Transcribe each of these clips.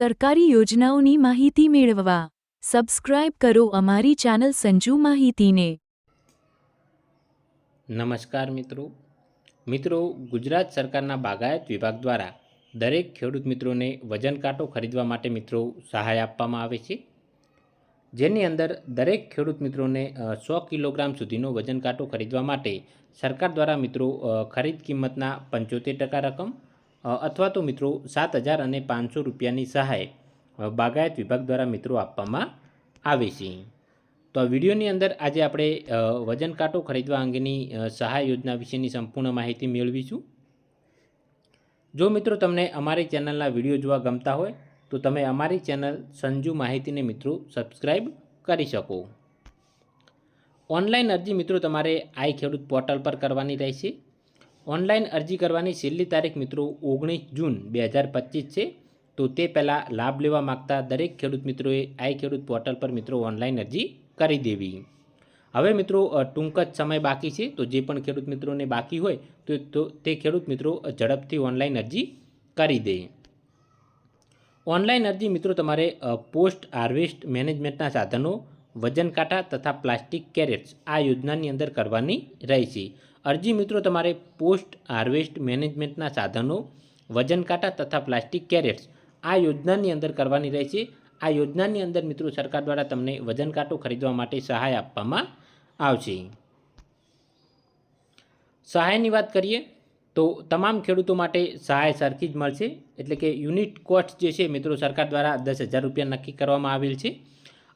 સરકારી યોજનાઓની માહિતી મેળવવા. સબસ્ક્રાઇબ કરો અમારી ચેનલ સંજુ માહિતીને. નમસ્કાર મિત્રો. મિત્રો, ગુજરાત સરકારના બાગાયત વિભાગ દ્વારા દરેક ખેડૂત મિત્રોને વજન કાંટો ખરીદવા માટે મિત્રો સહાય આપવામાં આવે છે. જેની અંદર દરેક ખેડૂત મિત્રોને સો કિલોગ્રામ સુધીનો વજન કાંટો ખરીદવા માટે સરકાર દ્વારા મિત્રો ખરીદ કિંમતના પંચોતેર ટકા રકમ અથવા તો મિત્રો સાત હજાર અને પાંચસો રૂપિયાની સહાય બાગાયત વિભાગ દ્વારા મિત્રો આપવામાં આવે છે. તો આ વિડીયોની અંદર આજે આપણે વજન કાંટો ખરીદવા અંગેની સહાય યોજના વિશેની સંપૂર્ણ માહિતી મેળવીશું. જો મિત્રો તમને અમારી ચેનલના વીડિયો જોવા ગમતા હોય, તો તમે અમારી ચેનલ સંજુ માહિતીને મિત્રો સબસ્ક્રાઈબ કરી શકો. ઓનલાઈન અરજી મિત્રો તમારે આઈ ખેડૂત પોર્ટલ પર કરવાની રહેશે. ઓનલાઈન અરજી કરવાની છેલ્લી તારીખ મિત્રો ઓગણીસ જૂન બે હજાર પચીસ છે. તો તે પહેલાં લાભ લેવા માગતા દરેક ખેડૂત મિત્રોએ આઈ ખેડૂત પોર્ટલ પર મિત્રો ઓનલાઈન અરજી કરી દેવી. હવે મિત્રો ટૂંક જ સમય બાકી છે. તો જે પણ ખેડૂત મિત્રોને બાકી હોય તો તો ખેડૂત મિત્રો ઝડપથી ઓનલાઈન અરજી કરી દે. ઓનલાઈન અરજી મિત્રો તમારે પોસ્ટ હાર્વેસ્ટ મેનેજમેન્ટના સાધનો વજન કાંટા તથા પ્લાસ્ટિક કેરેટ્સ આ યોજનાની અંદર કરવાની રહેશે. અરજી મિત્રો, તમારે પોસ્ટ હાર્વેસ્ટ મેનેજમેન્ટના સાધનો, વજન કાંટા તથા પ્લાસ્ટિક કેરેટ્સ આ યોજનાની અંદર કરવાની રહેશે. આ યોજનાની અંદર મિત્રો, સરકાર દ્વારા તમને વજન કાંટો ખરીદવા માટે સહાય આપવામાં આવશે. સહાયની વાત કરીએ તો તમામ ખેડૂતો માટે સહાય સરખી જ મળશે. એટલે કે યુનિટ કોસ્ટ જે છે મિત્રો, સરકાર દ્વારા દસ હજાર રૂપિયા નક્કી કરવામાં આવેલ છે.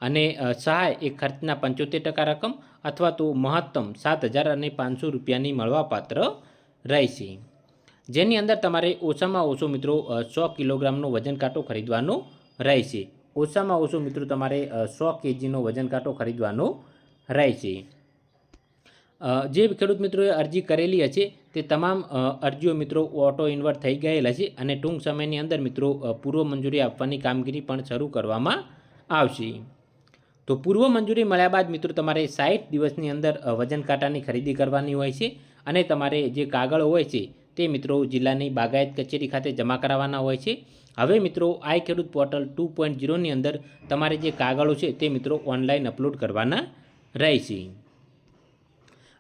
અને સહાય એ ખર્ચના પંચોતેર ટકા રકમ અથવા તો મહત્તમ સાત હજાર અને પાંચસો રૂપિયાની મળવાપાત્ર રહેશે. જેની અંદર તમારે ઓછામાં ઓછો મિત્રો સો કિલોગ્રામનો વજન કાંટો ખરીદવાનો રહેશે. ઓછામાં ઓછો મિત્રો તમારે સો કેજીનો વજન કાંટો ખરીદવાનો રહેશે. જે ખેડૂત મિત્રોએ અરજી કરેલી હશે તે તમામ અરજીઓ મિત્રો ઓટો ઇન્વર્ટ થઈ ગયેલા છે અને ટૂંક સમયની અંદર મિત્રો પૂર્વ મંજૂરી આપવાની કામગીરી પણ શરૂ કરવામાં આવશે. તો પૂર્વ મંજૂરી મળ્યા બાદ મિત્રો તમારે સાઠ દિવસની અંદર વજન કાંટાની ખરીદી કરવાની હોય છે અને તમારે જે કાગળો હોય છે તે મિત્રો જિલ્લાની બાગાયત કચેરી ખાતે જમા કરાવવાના હોય છે. હવે મિત્રો આઈ ખેડૂત પોર્ટલ ટુ પોઈન્ટ ઝીરોની અંદર તમારે જે કાગળો છે તે મિત્રો ઓનલાઈન અપલોડ કરવાના રહેશે.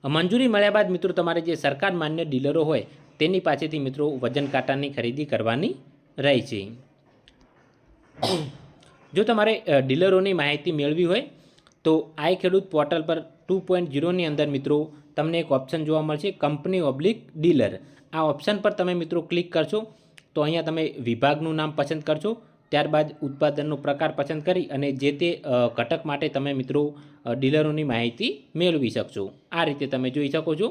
મંજૂરી મળ્યા બાદ મિત્રો તમારે જે સરકાર માન્ય ડીલરો હોય તેની પાસેથી મિત્રો વજન કાંટાની ખરીદી કરવાની રહેશે. જો તમારે ડીલરોની માહિતી મેળવી હોય, તો આઈ ખેડૂત પોર્ટલ પર ટુ પોઈન્ટ ઝીરોની અંદર મિત્રો તમને એક ઓપ્શન જોવા મળશે, કંપની ઓબ્લિક ડીલર. આ ઓપ્શન પર તમે મિત્રો ક્લિક કરશો, તો અહીંયા તમે વિભાગનું નામ પસંદ કરશો, ત્યારબાદ ઉત્પાદનનો પ્રકાર પસંદ કરી અને જે તે ઘટક માટે તમે મિત્રો ડીલરોની માહિતી મેળવી શકશો. આ રીતે તમે જોઈ શકો છો.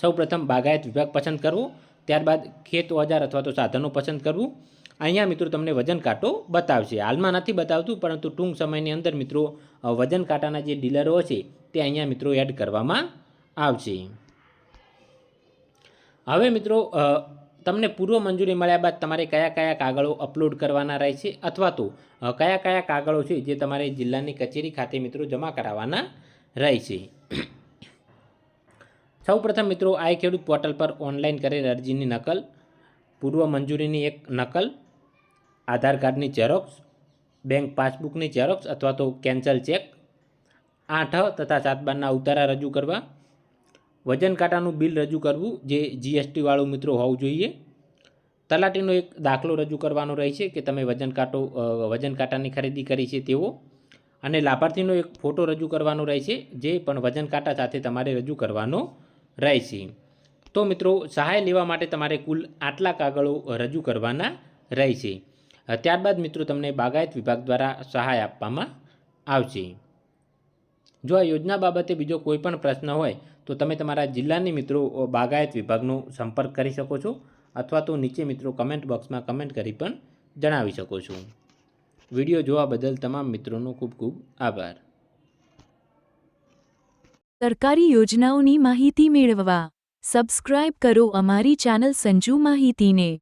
સૌપ્રથમ બાગાયત વિભાગ પસંદ કરવો, ત્યારબાદ ખેત ઓજાર અથવા તો સાધનો પસંદ કરવું અહીંયા મિત્રો તમને વજન કાંટો બતાવશે. હાલમાં નથી બતાવતું, પરંતુ ટૂંક સમયની અંદર મિત્રો વજન કાંટાના જે ડીલરો છે, તે અહીંયા મિત્રો એડ કરવામાં આવશે. હવે મિત્રો તમને પૂર્વ મંજૂરી મળ્યા બાદ તમારે કયા કયા કાગળો અપલોડ કરવાના રહેશે અથવા તો કયા કયા કાગળો છે જે તમારે જિલ્લાની કચેરી ખાતે મિત્રો જમા કરાવવાના રહેશે. સૌપ્રથમ મિત્રો આઈ ખેડૂત પોર્ટલ પર ઓનલાઈન કરેલ અરજીની નકલ, પૂર્વ મંજૂરીની એક નકલ આધાર કાર્ડની ઝેરોક્સ બેંક પાસબુકની ઝેરોક્સ અથવા તો કેન્સલ ચેક આઠ તથા સાત બારના ઉતારા રજૂ કરવા, વજન કાંટાનું બિલ રજૂ કરવું જે જીએસટીવાળું મિત્રો હોવું જોઈએ. તલાટીનો એક દાખલો રજૂ કરવાનો રહે છે કે તમે વજન કાંટો વજન કાંટાની ખરીદી કરી છે તેવો. અને લાભાર્થીનો એક ફોટો રજૂ કરવાનો રહેશે જે પણ વજન કાંટા સાથે તમારે રજૂ કરવાનો રહેશે. તો મિત્રો, સહાય લેવા માટે તમારે કુલ આટલા કાગળો રજૂ કરવાના રહેશે. ત્યારબાદ મિત્રો તમને બાગાયત વિભાગ દ્વારા સહાય આપવામાં આવશે. જો આ યોજના બાબતે બીજો કોઈ પણ પ્રશ્ન હોય, તો તમે તમારા જિલ્લાની મિત્રો બાગાયત વિભાગનો સંપર્ક કરી શકો છો અથવા તો નીચે મિત્રો કમેન્ટ બોક્સમાં કમેન્ટ કરી પણ જણાવી શકો છો. વીડિયો જોવા બદલ તમામ મિત્રોનો ખૂબ ખૂબ આભાર. સરકારી યોજનાઓની માહિતી મેળવવા સબસ્ક્રાઇબ કરો અમારી ચેનલ સંજુ માહિતીને.